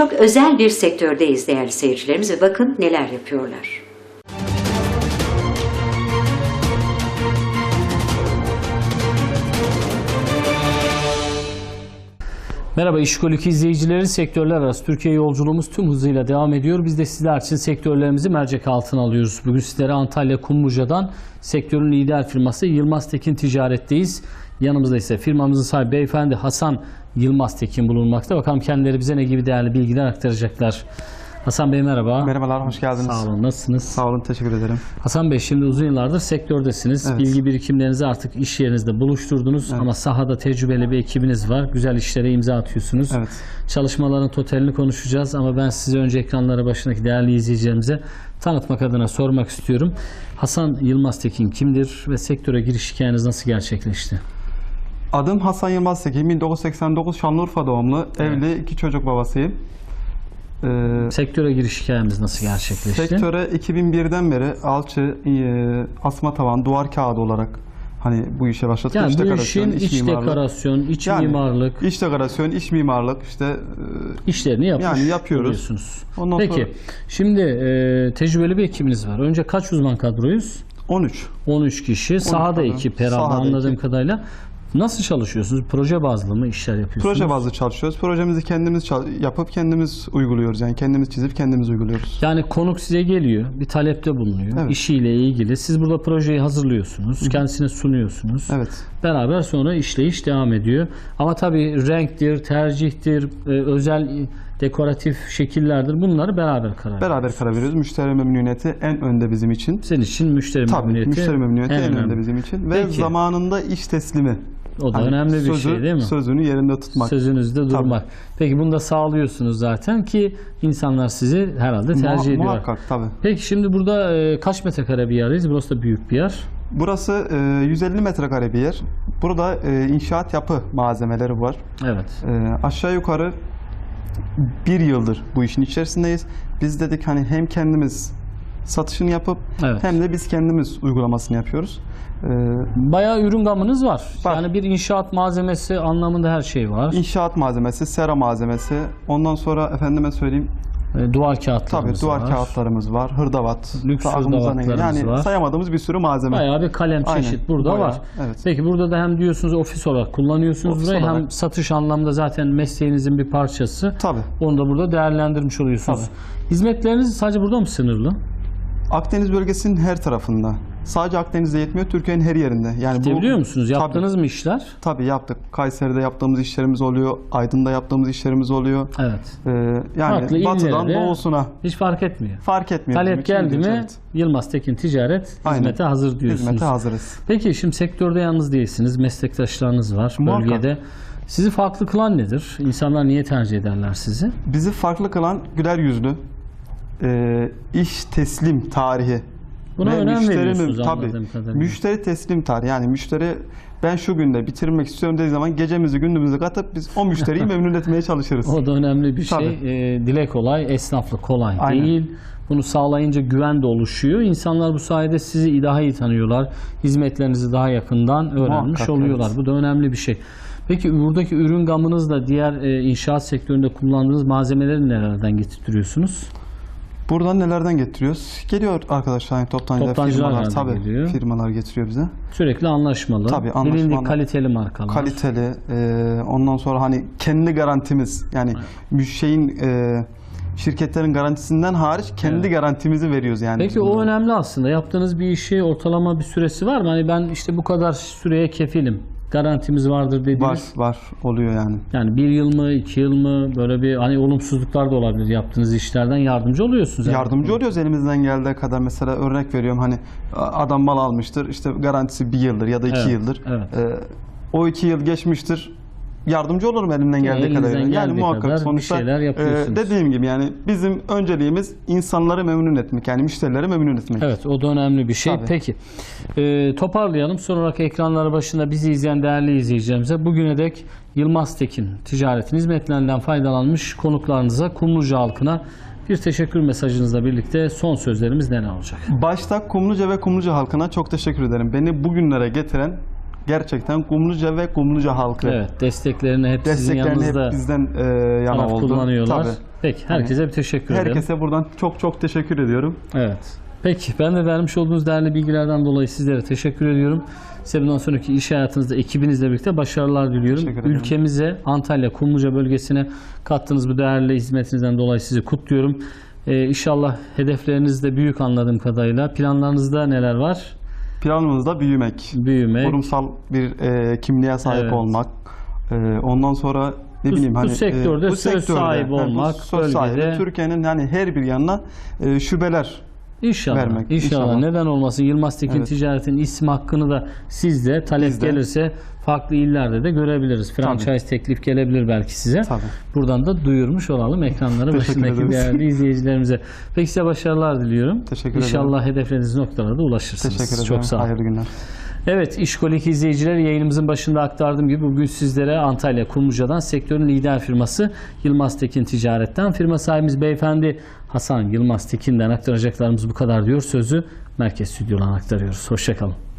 çok özel bir sektördeyiz değerli seyircilerimiz ve bakın neler yapıyorlar. Merhaba İşkolik izleyicileri, sektörler arası Türkiye yolculuğumuz tüm hızıyla devam ediyor. Biz de sizler için sektörlerimizi mercek altına alıyoruz. Bugün sizlere Antalya Kumluca'dan sektörün lider firması Yılmaz Tekin Ticaret'teyiz. Yanımızda ise firmamızın sahibi beyefendi Hasan Yılmaz Tekin bulunmakta. Bakalım kendileri bize ne gibi değerli bilgiler aktaracaklar. Hasan Bey merhaba. Merhabalar, hoş geldiniz. Sağ olun, nasılsınız? Sağ olun, teşekkür ederim. Hasan Bey şimdi uzun yıllardır sektördesiniz. Evet. Bilgi birikimlerinizi artık iş yerinizde buluşturdunuz ama sahada tecrübeli bir ekibiniz var. Güzel işlere imza atıyorsunuz. Evet. Çalışmaların totalini konuşacağız ama ben size önce ekranlara başındaki değerli izleyicilerimize tanıtmak adına sormak istiyorum. Hasan Yılmaz Tekin kimdir ve sektöre giriş hikayeniz nasıl gerçekleşti? Adım Hasan Yılmaz Tekin, 1989 Şanlıurfa doğumlu, evli, iki çocuk babasıyım. Ee, Sektöre giriş hikayemiz nasıl gerçekleşti? sektöre 2001'den beri alçı, e, asma tavan, duvar kağıdı olarak hani bu işe başladık. yani İç bu dekorasyon, işin iç mimarlık. dekorasyon, iç Yani mimarlık İç dekorasyon, iç mimarlık işte e, işlerini yapmış Yani yapıyoruz. oluyorsunuz. Ondan Peki sonra- şimdi e, tecrübeli bir ekibiniz var. Önce kaç uzman kadroyuz? 13. 13 kişi. Sahada kadro. ekip herhalde Sahada anladığım ekip. kadarıyla. Nasıl çalışıyorsunuz? Proje bazlı mı işler yapıyorsunuz? Proje bazlı çalışıyoruz. Projemizi kendimiz yapıp kendimiz uyguluyoruz. Yani kendimiz çizip kendimiz uyguluyoruz. Yani konuk size geliyor, bir talepte bulunuyor, Evet. işiyle ilgili. Siz burada projeyi hazırlıyorsunuz, kendisine sunuyorsunuz. Evet. Beraber sonra işleyiş devam ediyor. Ama tabii renktir, tercihtir, e, özel dekoratif şekillerdir. Bunları beraber karar Beraber karar veriyoruz. Müşteri memnuniyeti en önde bizim için. Senin için müşteri Tabii memnuniyeti, müşteri memnuniyeti en, önemli. önde bizim için. Ve Peki. zamanında iş teslimi. O da Hani önemli bir sözü- şey değil mi? Sözünü yerinde tutmak. Sözünüzde durmak. Peki bunu da sağlıyorsunuz zaten ki insanlar sizi herhalde tercih Muha- ediyor. Muhakkak tabii. Peki şimdi burada e, kaç metrekare bir yerdeyiz? Burası da büyük bir yer. Burası e, 150 metrekare bir yer. Burada e, inşaat yapı malzemeleri var. Evet. E, aşağı yukarı bir yıldır bu işin içerisindeyiz. Biz dedik hani hem kendimiz satışını yapıp Evet. hem de biz kendimiz uygulamasını yapıyoruz. E, Bayağı ürün gamınız var. Var. Yani bir inşaat malzemesi anlamında her şey var. inşaat malzemesi, sera malzemesi, ondan sonra efendime söyleyeyim E, duvar tabii kağıtlarımız duvar var. kağıtlarımız var, hırdavat, Lüks hırdavatlarımız yani var. sayamadığımız bir sürü malzeme. Bayağı bir kalem Aynen. çeşit burada Bayağı, var. evet. Peki burada da hem diyorsunuz ofis olarak kullanıyorsunuz Ofis burayı hem olarak. satış anlamda zaten mesleğinizin bir parçası. Tabii. Onu da burada değerlendirmiş oluyorsunuz. Hizmetleriniz sadece burada mı sınırlı? Akdeniz bölgesinin her tarafında. Sadece Akdeniz'de yetmiyor, Türkiye'nin her yerinde. Yani bu- Gidebiliyor musunuz? Tabii. Yaptınız mı işler? Tabii yaptık. Kayseri'de yaptığımız işlerimiz oluyor, Aydın'da yaptığımız işlerimiz oluyor. Evet. Ee, yani Farklı batıdan doğusuna Hiç fark etmiyor. fark etmiyor. Talep geldi mi evet. Yılmaz Tekin Ticaret Aynen. hizmete hazır diyorsunuz. Hizmete hazırız. Peki şimdi sektörde yalnız değilsiniz. Meslektaşlarınız var Muhakkak. bölgede. Sizi farklı kılan nedir? İnsanlar niye tercih ederler sizi? Bizi farklı kılan güler yüzlü, e, iş teslim tarihi. Buna Ve önem veriyorsunuz kadarıyla. Müşteri teslim tarihi. Yani müşteri ben şu günde bitirmek istiyorum dediği zaman gecemizi gündüzümüzü katıp biz o müşteriyi memnun etmeye çalışırız. O da önemli bir şey. Tabii. Ee, dile kolay, esnaflık kolay Aynen. değil. Bunu sağlayınca güven de oluşuyor. İnsanlar bu sayede sizi daha iyi tanıyorlar. Hizmetlerinizi daha yakından öğrenmiş Muhakkak, oluyorlar. evet. Bu da önemli bir şey. Peki buradaki ürün gamınız da diğer e, inşaat sektöründe kullandığınız malzemeleri nelerden getirtiyorsunuz? Buradan nelerden getiriyoruz? Geliyor arkadaşlar yani toptancılar, Toptancılar firmalar nereden tabii geliyor? firmalar getiriyor bize. Sürekli anlaşmalı. Tabii, anlaşmalı. Bilindik kaliteli markalar. Kaliteli. e, ondan sonra hani kendi garantimiz yani bir şeyin e, şirketlerin garantisinden hariç kendi garantimizi veriyoruz yani. Peki o önemli aslında. Yaptığınız bir işi ortalama bir süresi var mı? Hani ben işte bu kadar süreye kefilim. Garantimiz vardır dediğiniz. var var oluyor yani. Yani bir yıl mı, iki yıl mı böyle bir hani olumsuzluklar da olabilir yaptığınız işlerden yardımcı oluyorsunuz. Yardımcı oluyoruz elimizden geldiği kadar. Mesela örnek veriyorum hani adam mal almıştır. işte garantisi bir yıldır ya da iki Evet, yıldır. evet. E, o iki yıl geçmiştir. Yardımcı olurum elimden geldiği elinizden kadar. Yani geldiği muhakkak kadar bir sonuçta şeyler e, yapıyorsunuz. dediğim gibi yani bizim önceliğimiz insanları memnun etmek. Yani müşterileri memnun etmek. Evet o da önemli bir şey. Tabii. Peki e, toparlayalım. Son olarak ekranları başında bizi izleyen değerli izleyicilerimize bugüne dek Yılmaz Tekin ticaretin hizmetlerinden faydalanmış konuklarınıza, Kumluca halkına bir teşekkür mesajınızla birlikte son sözlerimiz neler olacak? Başta Kumluca ve Kumluca halkına çok teşekkür ederim. Beni bugünlere getiren gerçekten Kumluca ve Kumluca halkı Evet, desteklerini hep sizin desteklerini yanınızda hep bizden e, yana oldu. kullanıyorlar. Tabii. Peki, herkese bir teşekkür ederim. Herkese buradan çok çok teşekkür ediyorum. Evet. Peki ben de vermiş olduğunuz değerli bilgilerden dolayı sizlere teşekkür ediyorum. Size bundan sonraki iş hayatınızda ekibinizle birlikte başarılar diliyorum. Ülkemize, Antalya, Kumluca bölgesine kattığınız bu değerli hizmetinizden dolayı sizi kutluyorum. Ee, inşallah hedefleriniz de büyük anladığım kadarıyla. Planlarınızda neler var? Planımız da büyümek. Büyümek. Kurumsal bir e, kimliğe sahip Evet. olmak. E, ondan sonra ne Bu- bileyim bu hani sektörde söz sahibi yani bu olmak, söz sahibi bölgede- Türkiye'nin yani her bir yanına e, şubeler İnşallah. vermek, İnşallah. inşallah. Neden olmasın? Yılmaz Tekin Evet. Ticaret'in isim hakkını da sizde talep Bizde. gelirse farklı illerde de görebiliriz. Franchise teklif gelebilir belki size. Tabii. Buradan da duyurmuş olalım ekranları başındaki ederiz. değerli izleyicilerimize. Peki size başarılar diliyorum. Teşekkür İnşallah hedefleriniz noktalara da ulaşırsınız. Teşekkür ederim. Çok sağ olun. Hayırlı günler. Evet, İşkolik izleyiciler yayınımızın başında aktardığım gibi bugün sizlere Antalya Kumluca'dan sektörün lider firması Yılmaz Tekin Ticaret'ten firma sahibimiz beyefendi Hasan Yılmaz Tekin'den aktaracaklarımız bu kadar diyor. Sözü merkez stüdyodan aktarıyoruz. Hoşçakalın.